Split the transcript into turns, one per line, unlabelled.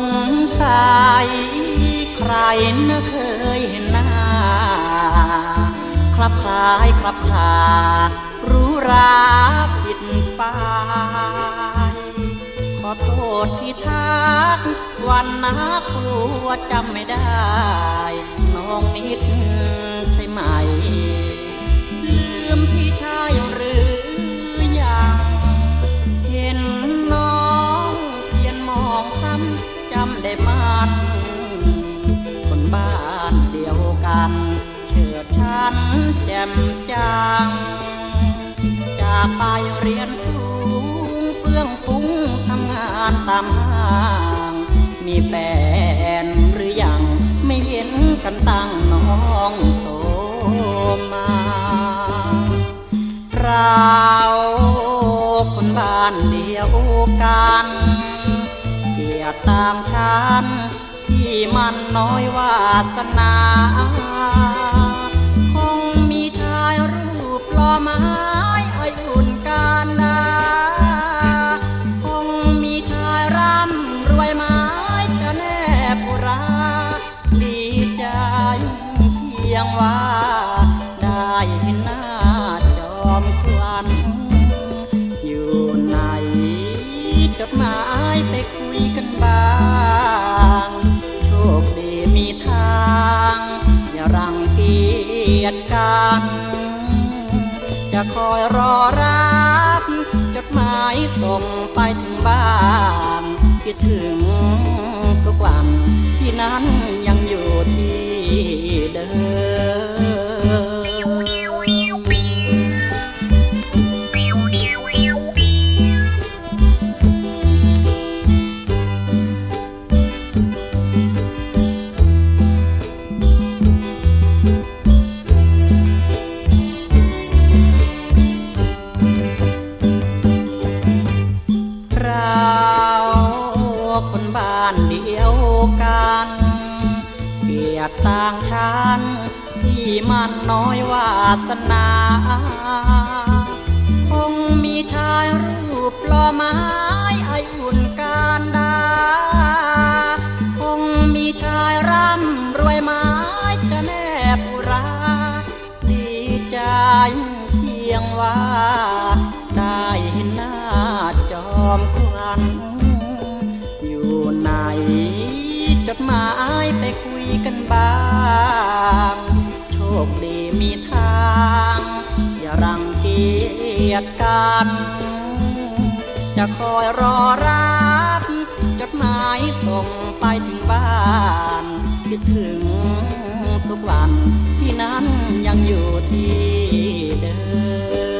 งสัยใครนะเคยเห็นหน้า คลับคลายคลับคลารู้ราผิดไปขอโทษที่ทักวันนักลัวจำไม่ได้ น้องนิด เชิดชันแจ่มจังจากไปเรียนสูงเพื่องฟุ้งทำงานตามห้าง มีแฟนหรือยัง ไม่เห็นกันตั้งน้องโตมา เราคนบ้านเดียวกันเกียรติตามฉันที่มันน้อยวาสนา ไปคุยกันบ้าง โชคดีมีทาง อย่ารังเกียจกัน จะคอยรอรับจดหมายส่งไปถึงบ้านคิดถึงทุกวันที่นั้นยังอยู่ที่เดิม คนบ้านเดียวกันเกียรติต่างชั้นที่มันน้อยวาสนาคงมีชายรูปหล่อไม้อายุนการดาคงมีชายร่ำรวยไม้จะแนบุรา ดีใจเพียงว่า ได้เห็นหน้าจอมควัน ยจกันจะคอยรอรับจดหมายส่งไปถึงบ้านคิดถึงทุกวันที่นั้นยังอยู่ที่เดิม